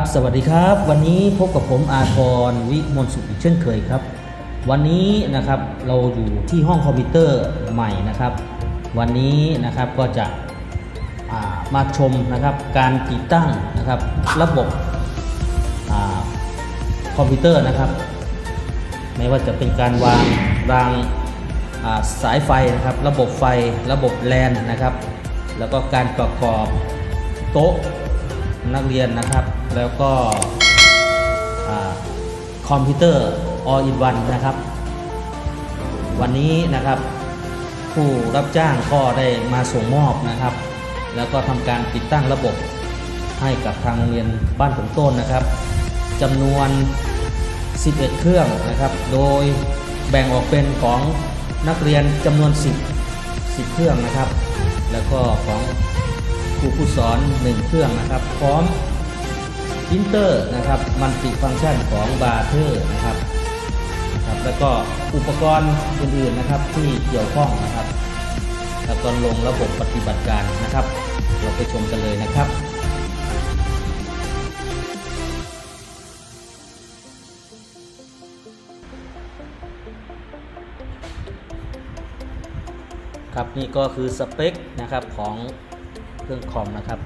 ับสวัสดีครับ วันนี้พบกับผมอาทรวิมลสุขอีกเช่นเคยครับ วันนี้นะครับเราอยู่ที่ห้องคอมพิวเตอร์ใหม่นะครับ วันนี้นะครับก็จะามาชมนะครับการติดตั้งนะครับระบบอคอมพิวเตอร์นะครับ ไม่ว่าจะเป็นการวางรางาสายไฟนะครับ ระบบไฟระบบแลนนะครับ แล้วก็การประกอบโต๊ะ นักเรียนนะครับ แล้วก็คอมพิวเตอร์ all in one นะครับ วันนี้นะครับ ผู้รับจ้างก็ได้มาส่งมอบนะครับ แล้วก็ทำการติดตั้งระบบให้กับทางโรงเรียนบ้านผมต้นนะครับจำนวน 11 เครื่องนะครับ โดยแบ่งออกเป็นของนักเรียนจำนวน 10 10 เครื่องนะครับ แล้วก็ของ ครูผู้สอน 1 เครื่องนะครับ พร้อมพิมพ์เตอร์นะครับมัลติฟังก์ชันของบาร์เทอร์นะครับครับแล้วก็อุปกรณ์อื่นๆนะครับที่เกี่ยวข้องนะครับ แล้วก็ลงระบบปฏิบัติการนะครับ เราไปชมกันเลยนะครับครับนี่ก็คือสเปคนะครับของ รื่อง คอมนะครับ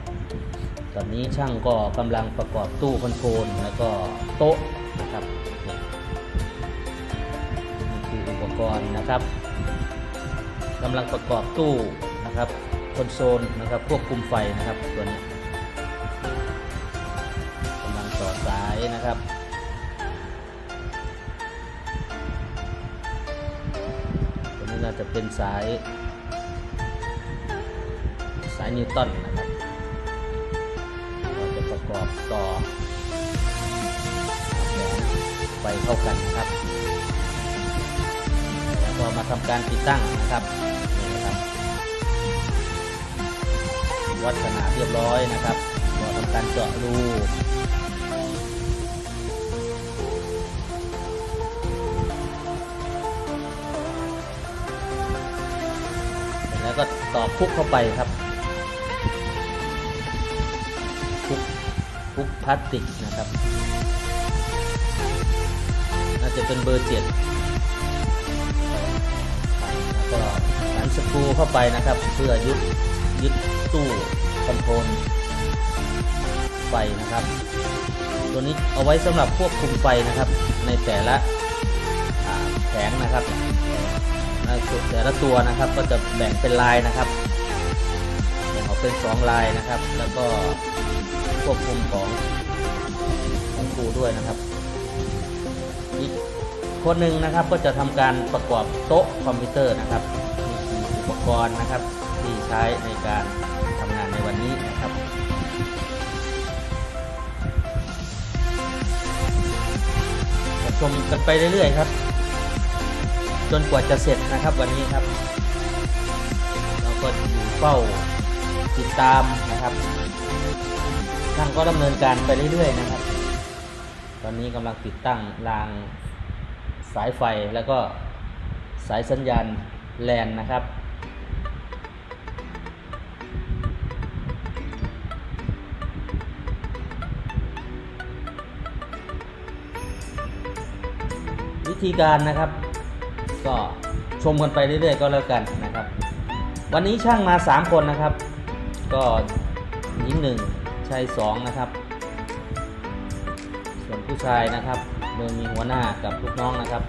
ตอนนี้ช่างก็กำลังประกอบตู้คอนโทรลแล้วก็โต๊ะนะครับนี่นี่คืออุปกรณ์นะครับกำลังประกอบตู้นะครับคอนโซลนะครับควบคุมไฟนะครับตัวนี้กำลังต่อสายนะครับตัวนี้น่าจะเป็นสายายนิวตันนะครับ เราจะประกอบต่อไฟเข้ากันนะครับ แล้วก็มาทำการติดตั้งนะครับนี่นะครับ วัดขนาดเรียบร้อยนะครับก็ทำการเจาะรูแล้วก็ต่อคุกเข้าไปครับ คุกพลาสติกนะครับน่าจะเป็นเบอร์เจ็ดแล้วก็หันสกรูเข้าไปนะครับ เพื่อยึดยึดตู้คอนโทรลไฟนะครับ ตัวนี้เอาไว้สำหรับควบคุมไฟนะครับ ในแต่ละแผงนะครับแต่ละตัวนะครับก็จะแบ่งเป็นลายนะครับแบ่งออกเป็นสองลายนะครับ แล้วก็ ควบคุมของของครูด้วยนะครับ อีกคนหนึ่งนะครับก็จะทำการประกอบโต๊ะคอมพิวเตอร์นะครับนี่คืออุปกรณ์นะครับที่ใช้ในการทำงานในวันนี้นะครับชมกันไปเรื่อยๆครับ จนกว่าจะเสร็จนะครับวันนี้ครับ เราก็อยู่เฝ้าติดตามนะครับ ช่างก็ดำเนินการไปเรื่อยๆนะครับ ตอนนี้กำลังติดตั้งรางสายไฟแล้วก็สายสัญญาณแลนนะครับวิธีการนะครับ ก็ชมกันไปเรื่อยๆ ก็แล้วกันนะครับ วันนี้ช่างมา 3 คนนะครับ ก็หญิงหนึ่ง ชายสองนะครับ ส่วนผู้ชายนะครับ โดยมีหัวหน้ากับลูกน้องนะครับ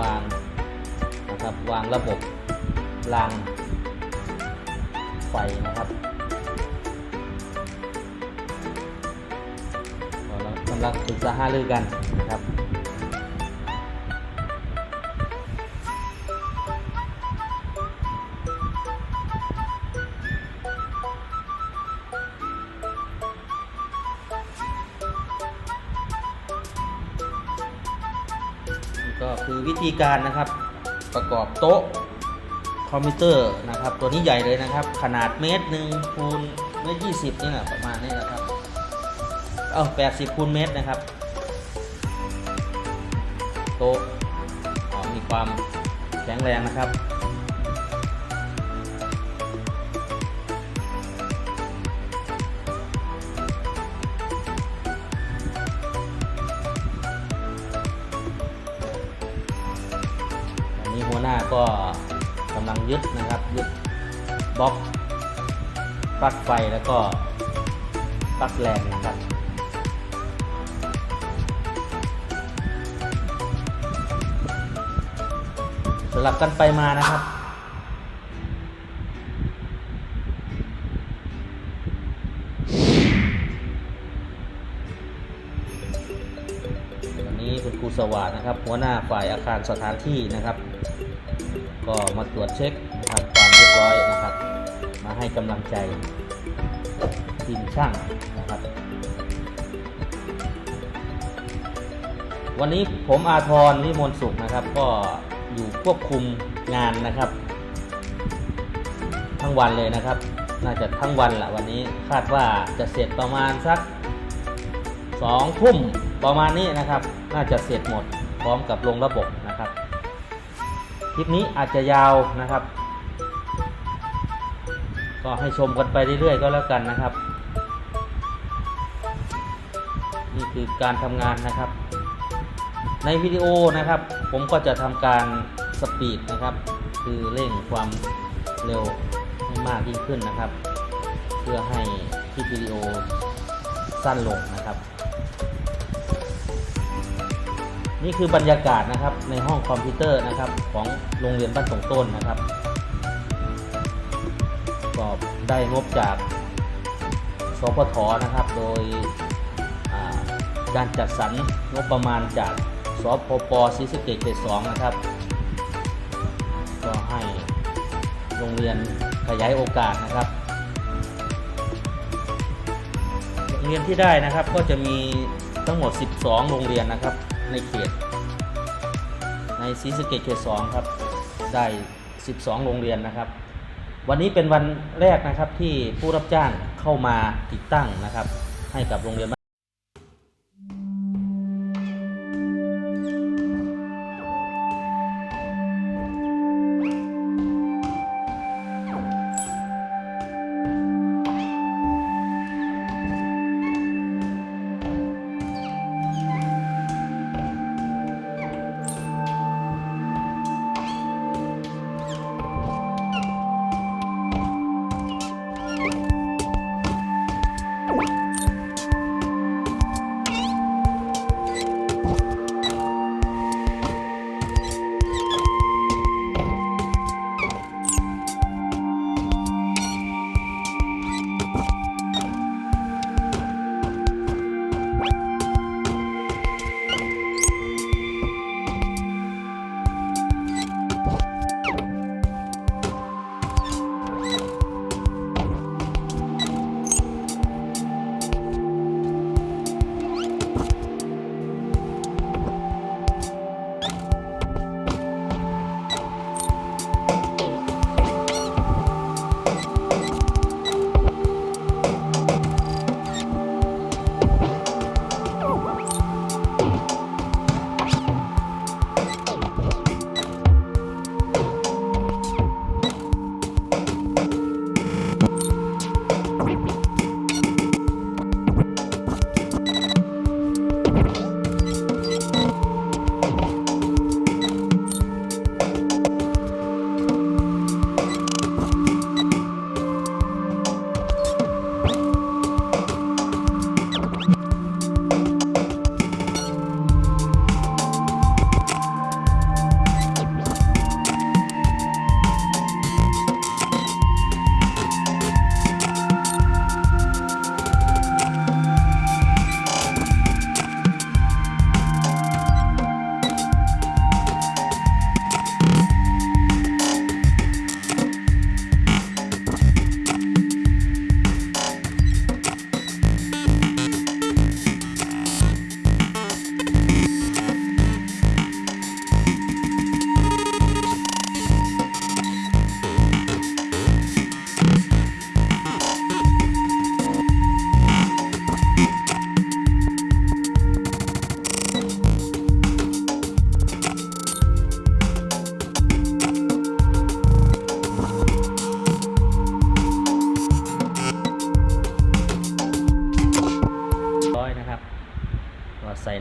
วางนะครับวางระบบรางไฟนะครับก็เรากำลังปรึกษาหารือกันนะครับ คือวิธีการนะครับประกอบโต๊ะคอมพิวเตอร์นะครับ ตัวนี้ใหญ่เลยนะครับ ขนาดเมตรหนึ่งคูณเมตรยี่สิบนี่แหละประมาณนี้นะครับเอาแปดสิบคูณเมตรนะครับ โต๊ะมีความแข็งแรงนะครับ ก็กำลังยึดนะครับยึดบล็อกปลั๊กไฟแล้วก็ปลั๊กแลนนะครับสลับกันไปมานะครับวันนี้คุณครูสวัสดนะครับ หัวหน้าฝ่ายอาคารสถานที่นะครับ ก็มาตรวจเช็คนะครับความเรียบร้อยนะครับ มาให้กำลังใจทีมช่างนะครับ วันนี้ผมอาทรวิมลสุขนะครับ ก็อยู่ควบคุมงานนะครับ ทั้งวันเลยนะครับ น่าจะทั้งวันแหละวันนี้คาดว่าจะเสร็จประมาณสักสองทุ่มประมาณนี้นะครับ น่าจะเสร็จหมดพร้อมกับลงระบบ คลิปนี้อาจจะยาวนะครับ ก็ให้ชมกันไปเรื่อยๆก็แล้วกันนะครับ นี่คือการทำงานนะครับ ในวิดีโอนะครับ ผมก็จะทำการสปีดนะครับ คือเร่งความเร็วให้มากยิ่งขึ้นนะครับ เพื่อให้คลิปวิดีโอสั้นลงนะครับ นี่คือบรรยากาศนะครับในห้องคอมพิวเตอร์นะครับของโรงเรียนบ้านตรงต้นนะครับก็ได้งบจากสพทนะครับ โดยการจัดสรรงบประมาณจากสพปศรีสเกษเขตสองนะครับ ก็ให้โรงเรียนขยายโอกาสนะครับโรงเรียนที่ได้นะครับก็จะมีทั้งหมด 12 โรงเรียนนะครับ ในเขต ในศรีสะเกดเขต2ครับ ได้ 12 โรงเรียนนะครับ วันนี้เป็นวันแรกนะครับที่ผู้รับจ้างเข้ามาติดตั้งนะครับ ให้กับโรงเรียน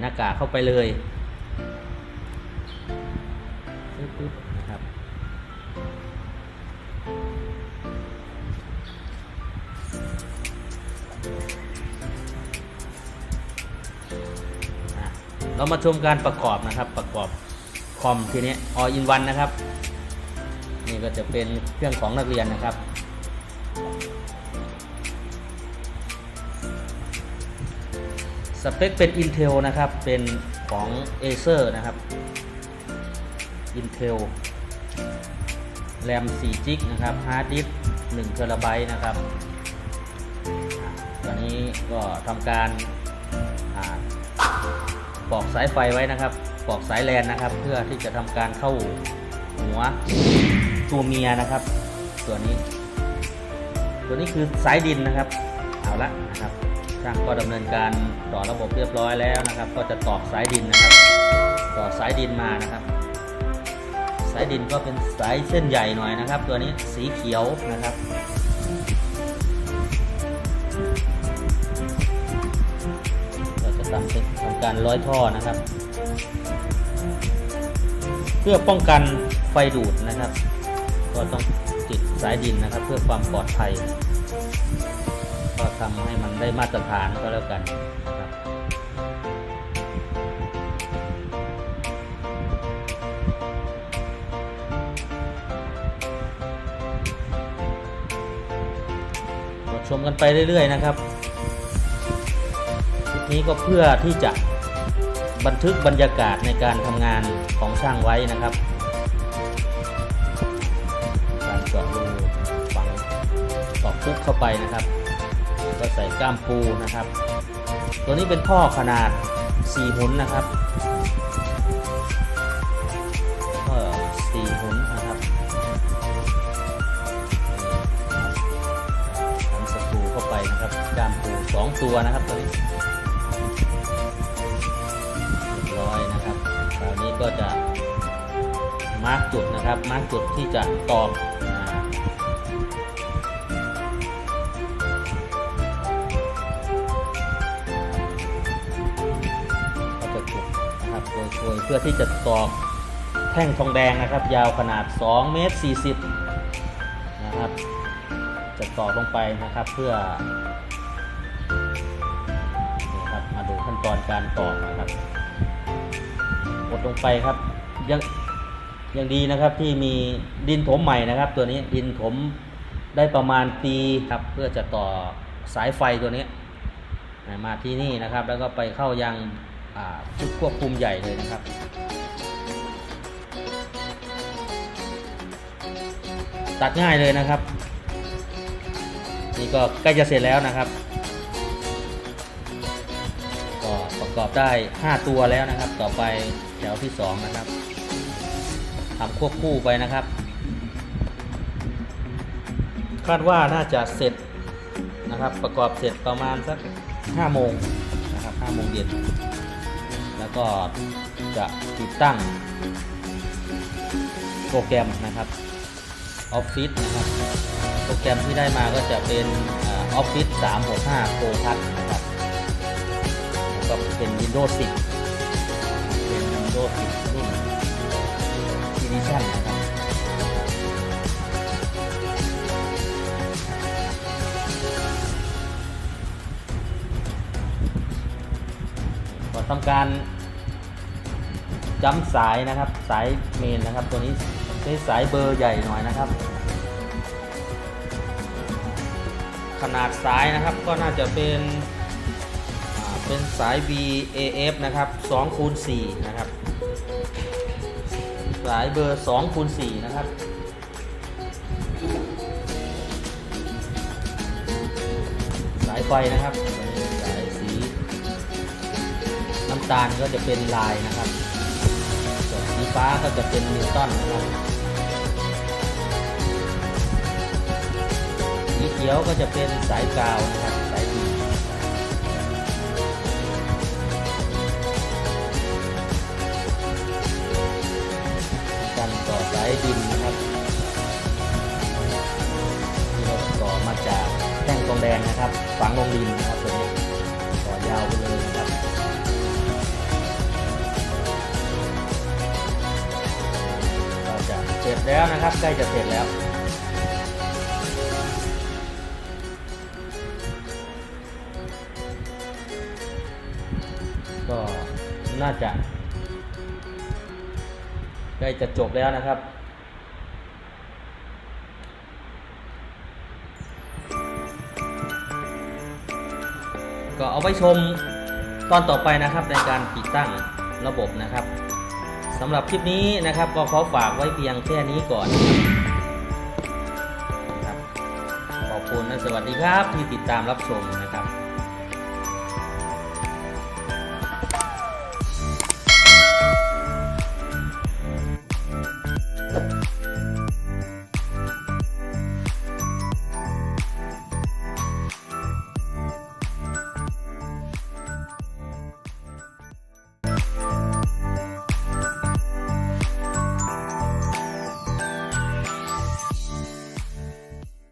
หน้ากากเข้าไปเลยนะครับเรามาชมการประกอบนะครับประกอบคอมทีนี้ all in one นะครับ นี่ก็จะเป็นเครื่องของนักเรียนนะครับ สเปคเป็น Intel นะครับ เป็นของ Acer นะครับ Intel แรม4จิกนะครับฮาร์ดดิสก์1เทราไบต์นะครับตอนนี้ก็ทำการปอกสายไฟไว้นะครับ ปอกสายแลนนะครับ เพื่อที่จะทำการเข้าหัวตัวเมียนะครับ ตัวนี้ ตัวนี้คือสายดินนะครับ เอาละนะครับ ช่างก็ดำเนินการต่อระบบเรียบร้อยแล้วนะครับ ก็จะตอกสายดินนะครับ ต่อสายดินมานะครับ สายดินก็เป็นสายเส้นใหญ่หน่อยนะครับ ตัวนี้สีเขียวนะครับเราจะทำเป็นทำการร้อยท่อนะครับ เพื่อป้องกันไฟดูดนะครับ ก็ต้องติดสายดินนะครับ เพื่อความปลอดภัย ทำให้มันได้มาตรฐานก็แล้วกันครับชมกันไปเรื่อยๆนะครับคลิปนี้ก็เพื่อที่จะบันทึกบรรยากาศในการทำงานของช่างไว้นะครับการเจาะรูฝังตอกคุกเข้าไปนะครับ ก็ใส่ก้ามปูนะครับ ตัวนี้เป็นท่อขนาด4หุนนะครับก็4หุนนะครับทำสกรูเข้าไปนะครับก้ามปู2ตัวนะครับตัวนี้เรียบร้อยนะครับคราวนี้ก็จะมาร์กจุดนะครับ มาร์กจุดที่จะตอก เพื่อที่จะตอกแท่งทองแดงนะครับ ยาวขนาด2เมตร40นะครับ จะตอกลงไปนะครับเพื่อนี่ครับมาดูขั้นตอนการตอกนะครับกดลงไปครับยังยังดีนะครับที่มีดินถมใหม่นะครับ ตัวนี้ดินถมได้ประมาณปีครับเพื่อจะต่อสายไฟตัวนี้มาที่นี่นะครับ แล้วก็ไปเข้ายัง ชุดควบคุมใหญ่เลยนะครับตัดง่ายเลยนะครับ นี่ก็ใกล้จะเสร็จแล้วนะครับ ก็ประกอบได้ 5 ตัวแล้วนะครับ ต่อไปแถวที่ 2 นะครับทำควบคู่ไปนะครับ คาดว่าน่าจะเสร็จนะครับ ประกอบเสร็จประมาณสัก5โมงนะครับ5โมงเย็น ก็จะติดตั้งโปรแกรมนะครับออฟฟิศนะครับ โปรแกรมที่ได้มาก็จะเป็นออฟฟิศ365 Pro Plus นะครับก็เป็น Windows 10 เป็น Windows 10 รุ่น Edition นะครับก็ทำการ จำสายนะครับ สายเมนนะครับ ตัวนี้ใช้สายเบอร์ใหญ่หน่อยนะครับ ขนาดสายนะครับก็น่าจะเป็นเป็นสาย VAF นะครับ2คูณ4นะครับ สายเบอร์2คูณ4นะครับสายไฟนะครับ สายสีน้ำตาลก็จะเป็นลายนะครับ ฟ้าก็จะเป็นนิวตันนะครับสีเขียวก็จะเป็นสายกาวนะครับสายดีการต่อสายดินนะครับที่เราต่อมาจากแท่งทองแดงนะครับ ฝังลงดินนะครับตัวนี้ต่อยาวไปเลยนะครับ จะแล้วนะครับใกล้จะเสร็จแล้วก็น่าจะใกล้จะจบแล้วนะครับ ก็เอาไว้ชมตอนต่อไปนะครับในการติดตั้งระบบนะครับ สำหรับคลิปนี้นะครับก็ขอฝากไว้เพียงแค่นี้ก่อนนะครับขอบคุณและสวัสดีครับที่ติดตามรับชมนะครับ